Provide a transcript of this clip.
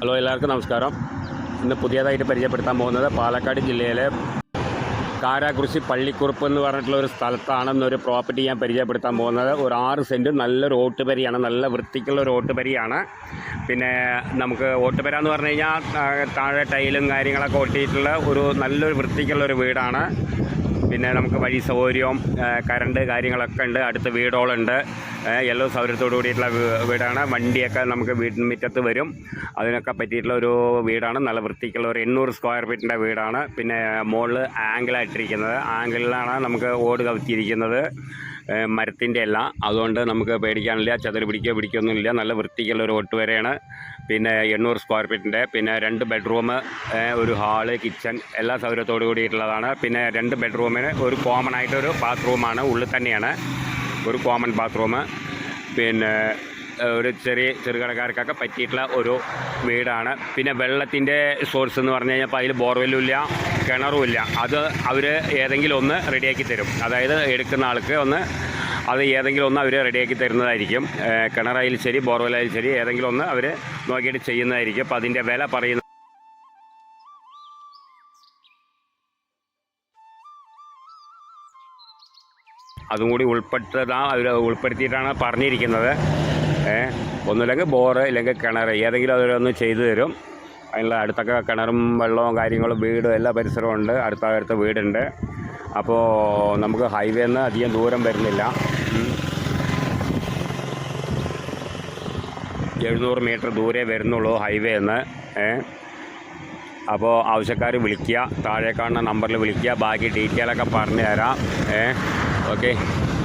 Hello എല്ലാവർക്കും നമസ്കാരം. ഇന്ന് പുതിയതായിട്ട് പരിചയപ്പെടുത്താൻ പോകുന്നത് പാലക്കാട് ജില്ലയിലെ കാരാകുറിശി പള്ളിക്കുറുപ്പ് എന്ന് പറഞ്ഞിട്ടുള്ള ഒരു സ്ഥലത്താണ് ഇന്നൊരു പ്രോപ്പർട്ടി ഞാൻ പരിചയപ്പെടുത്താൻ പോകുന്നത്. ഒരു ആറ് സെന്റ് നല്ലൊരു ഓട്ടുപരിയാണ് നല്ല വൃത്തിക്കുള്ള ഒരു ഓട്ടുപരിയാണ് പിന്നെ നമുക്ക് ഓട്ടുപര എന്ന് പറഞ്ഞു കഴിഞ്ഞാൽ താഴെ ടൈലും കാര്യങ്ങളൊക്കെ ഒട്ടിയിട്ടുള്ള ഒരു നല്ലൊരു വൃത്തിക്കുള്ള ഒരു വീടാണ്. പിന്നെ നമുക്ക് വഴി സൗകര്യവും കരണ്ട് കാര്യങ്ങളൊക്കെ ഉണ്ട് അടുത്ത് വീടോളുണ്ട് ആ, എല്ലാ സൗകര്യത്തോടു കൂടിയിട്ടുള്ള വീടാണ്. വണ്ടിയൊക്കെ നമുക്ക് വീടിന് മുറ്റത്ത് വരും. അതിനൊക്കെ പറ്റിയിട്ടുള്ള ഒരു വീടാണ്. നല്ല വൃത്തിക്കുള്ള ഒരു എണ്ണൂറ് സ്ക്വയർ ഫീറ്റിന്റെ വീടാണ്. പിന്നെ മുകളിൽ ആംഗിളായിട്ടിരിക്കുന്നത് ആംഗിളിലാണ് നമുക്ക് ഓട് കവിത്തിയിരിക്കുന്നത് മരത്തിന്റെ അല്ല അതുകൊണ്ട് നമുക്ക് പേടിക്കാനില്ല. ചതുര് പിടിക്കുകയോ പിടിക്കുകയൊന്നുമില്ല നല്ല വൃത്തിക്കുള്ള ഒരു ഒട്ടുവരെയാണ്. പിന്നെ എണ്ണൂറ് സ്ക്വയർ ഫീറ്റിന്റെ പിന്നെ രണ്ട് ബെഡ്റൂം ഒരു ഹാൾ കിച്ചൺ എല്ലാ സൗകര്യത്തോടു കൂടിയിട്ടുള്ളതാണ്. പിന്നെ രണ്ട് ബെഡ്റൂമിന് ഒരു കോമൺ ആയിട്ടൊരു ബാത്റൂമാണ് ഉള്ളിൽ തന്നെയാണ്. ഒരു കോമൺ ബാത്റൂം പിന്നെ ഒരു ചെറിയ ചെറുകടക്കാർക്കൊക്കെ പറ്റിയിട്ടുള്ള ഒരു വീടാണ്. പിന്നെ വെള്ളത്തിന്റെ സോഴ്സ് എന്ന് പറഞ്ഞു കഴിഞ്ഞാൽ അതിൽ ബോർവെല്ലും ഇല്ല കിണറും ഇല്ല. അത് അവർ ഏതെങ്കിലും ഒന്ന് റെഡിയാക്കി തരും. അതായത് എടുക്കുന്ന ആൾക്ക് ഒന്ന് അത് ഏതെങ്കിലും ഒന്ന് അവർ റെഡിയാക്കി തരുന്നതായിരിക്കും. കിണറായാലും ശരി ബോർവെല്ലായാലും ശരി ഏതെങ്കിലും ഒന്ന് അവർ നോക്കിയിട്ട് ചെയ്യുന്നതായിരിക്കും. അപ്പോൾ അതിന്റെ വില പറയുന്നത് അതും കൂടി ഉൾപ്പെട്ടതാണ് അവർ ഉൾപ്പെടുത്തിയിട്ടാണ് പറഞ്ഞിരിക്കുന്നത്. ഒന്നുമില്ലെങ്കിൽ ബോറ് ഇല്ലെങ്കിൽ കിണർ ഏതെങ്കിലും അവരൊന്ന് ചെയ്തു തരും. അതിനുള്ള അടുത്തൊക്കെ കിണറും വെള്ളവും കാര്യങ്ങളും വീടും എല്ലാ പരിസരവും ഉണ്ട്. അടുത്ത അടുത്ത വീടുണ്ട്. അപ്പോൾ നമുക്ക് ഹൈവേ നിന്ന് അധികം ദൂരം വരുന്നില്ല. എഴുന്നൂറ് മീറ്റർ ദൂരെ വരുന്നുള്ളൂ ഹൈവേ നിന്ന്. അപ്പോൾ ആവശ്യക്കാർ വിളിക്കുക താഴെ കാണുന്ന നമ്പറിൽ വിളിക്കുക. ബാക്കി ഡീറ്റെയിലൊക്കെ പറഞ്ഞു തരാം ഏ okay.